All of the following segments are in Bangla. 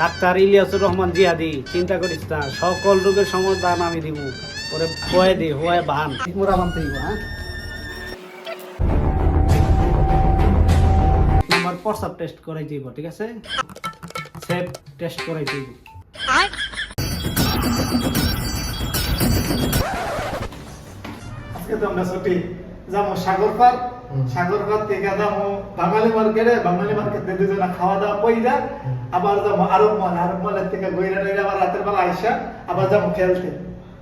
ডাক্তার ইলিয়াসুর রহমান জিহাদি চিন্তা করিস না, সকল রোগের সমাধান আমি দিব। ওরে হয়ে দি হয়ে বান। মোরা বানতে হইব হ্যাঁ? তোমার টেস্ট করাই দিব, ঠিক আছে? সেফ টেস্ট করাই দিব। আজকে তো আমরা ছুটি। যাব সাগর পার সাগর পার থেকে যাব বাঙালি মার্কেটে বাঙালি মার্কেটে দুজনে খাওয়া দাওয়া কইরা আবার যাব আরব মল আরব মলের থেকে গইরা টইরা আবার রাতের বেলা আইসা আবার যাব খেলতে।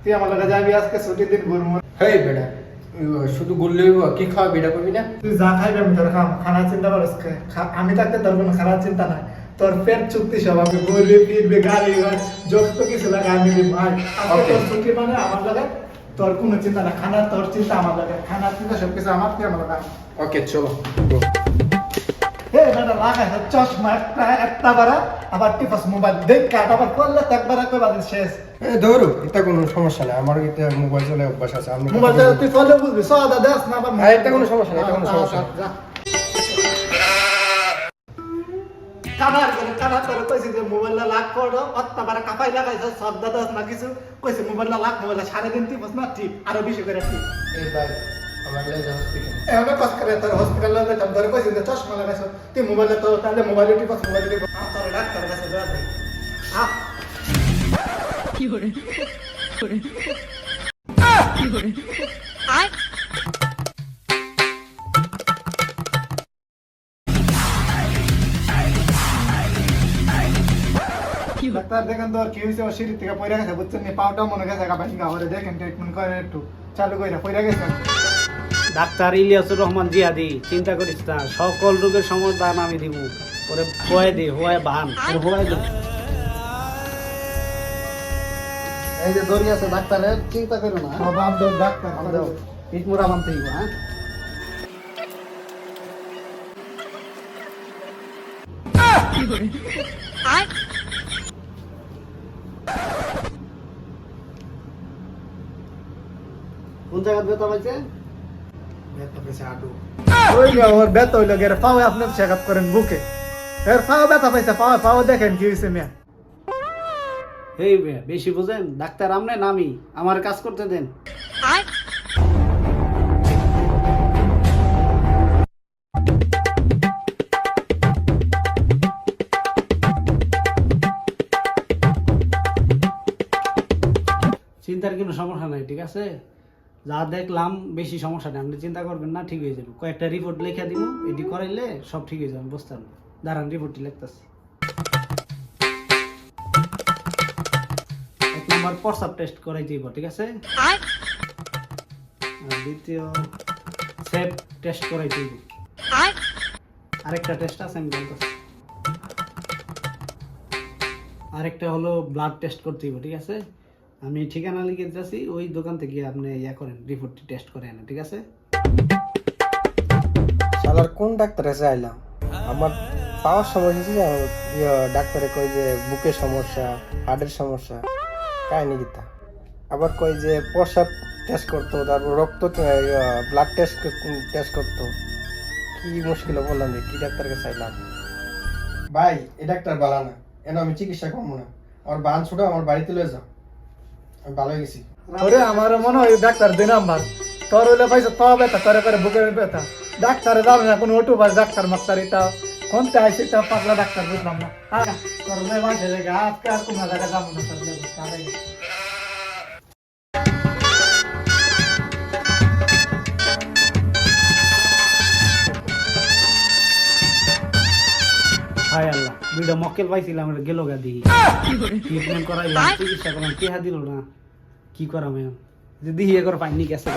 তুই আমার লগে যাবি আজকে ছুটির দিন ঘুরবো। হেই বেটা শুধু হইব, কি খাওয়া বেটা করবি না? তুই যা খাইবি আমি তোর খাম খানা চিন্তা করিস আমি থাকতে তোর কোনো খারাপ চিন্তা নাই। তোর পেট চুক্তি সব আমি ফিরবি গাড়ি যত কিছু লাগে আমি ভাই. তোর ছুটি মানে আমার লাগে তোর কোনো চিন্তা না খানার তোর চিন্তা আমার লাগে। খানার চিন্তা সব কিছু আমার কি আমার লাগে। ওকে চলো। হে বেটা লাগাই চশমা একটা একটা বারা। আবার টিপাস মোবাইল দেখ কাট আবার করলে তো একবার একবার বাদে শেষ। এ ধরো এটা কোনো সমস্যা নাই। আমার এটা মোবাইল চলে অভ্যাস আছে আমি মোবাইল তুই ফলো বুঝবি সদা দেখ না আবার এটা কোনো সমস্যা না, এটা কোনো সমস্যা কানার করে কানার করে কইছি যে মোবাইলটা লাখ করো অত্তা বারে কাপাই লাগাইছ শব্দ দাস না কিছু। কইছে মোবাইলটা লাখ মোবাইলটা সাড়ে দিন টিপস না ঠিক আরও বেশি করে ঠিক এই ভাই আমার লাগে হসপিটাল। এভাবে কষ্ট করে তোর হসপিটালে যেতাম ধরে কইছি যে চশমা লাগাইছ। তুই মোবাইলে তো তাহলে মোবাইলে টিপস মোবাইলে টিপস আ তোর ডাক্তার কাছে যাওয়া যাই আ ডাক্তার দেখেন তো আর কি হয়েছে ওর সিঁড়ি থেকে পড়ে গেছে বুঝছেন নি? পাউটা মনে গেছে কাবাসি গাওয়ারে দেখেন ট্রিটমেন্ট করেন একটু। চালু করে পড়ে গেছে ডাক্তার ইলিয়াসুর রহমান জিহাদি চিন্তা করিস না সকল রোগের সমাধান আমি দিব। ওরে হয়ে দি হয়ে বান ওরে হয়ে দি। এই যে দড়ি আছে ডাক্তারের চিন্তা করো না। বাপ দাও ডাক্তার দাও বানতে হইব হ্যাঁ? কোন জায়গায় ব্যথা পাইছে ব্যথা পেছে আটু ওই ওর ব্যথা হইল গেলে পাও আপনি চেক আপ করেন বুকে। এর পাও ব্যথা পাইছে পাও পাও দেখেন কি হয়েছে মিয়া। এই বেশি বুঝেন? ডাক্তার আমনে নামি আমার কাজ করতে দেন। চিন্তার কোনো সমস্যা নাই ঠিক আছে? যা দেখলাম, বেশি সমস্যা নেই। আপনি চিন্তা করবেন না, ঠিক হয়ে যাবে। কয়েকটা রিপোর্ট লিখে দিব এটি করাইলে সব ঠিক হয়ে যাবে বুঝতাম। দাঁড়ান রিপোর্টটি লিখতেছি। এক নম্বর টেস্ট করাই দিব, ঠিক আছে? দ্বিতীয় টেস্ট করাই দিব। আরেকটা টেস্ট আছে, আমি বলতেছি আরেকটা হলো ব্লাড টেস্ট করতে দিব ঠিক আছে? আমি ঠিকানা লিখে যাচ্ছি ওই দোকান থেকে আপনি ইয়া করেন রিপোর্টটি টেস্ট করে আনেন ঠিক আছে? শালার কোন ডাক্তারে চাইলাম? আমার পাওয়ার সমস্যা ছিল ইয়ে, ডাক্তারে কই যে বুকের সমস্যা হার্টের সমস্যা কাহিনি গীতা আবার কই যে প্রসাব টেস্ট করতো তারপর রক্ত ব্লাড টেস্ট টেস্ট করতো। কি মুশকিল বললাম কি ডাক্তারকে চাইলাম? ভাই এই ডাক্তার বালা না। এন আমি চিকিৎসা করব না। আমার বান ছোট আমার বাড়িতে লয়ে যাও। ভালো হয়ে গেছি। ওরে আমার মনে হয় ডাক্তার দুই নাম্বার। তোর হইলে পাইছে পাও ব্যথা করে করে বুকের ব্যথা। ডাক্তারে যাবে না কোনো অটো বাস ডাক্তার মাক্তার এটা কোনটা আইছে এটা পাগলা ডাক্তার বুঝলাম না। আরে করলে বাসে জায়গা আজকে আর কোনো জায়গা যাব না হায় আল্লাহ দুইটা মক্কেল পাইছিলাম গেল গা দিই ট্রিটমেন্ট করাইলাম চিকিৎসা করলাম কে দিল না। কি করাম এখন? যে দিহি এগর পাইনি গেছে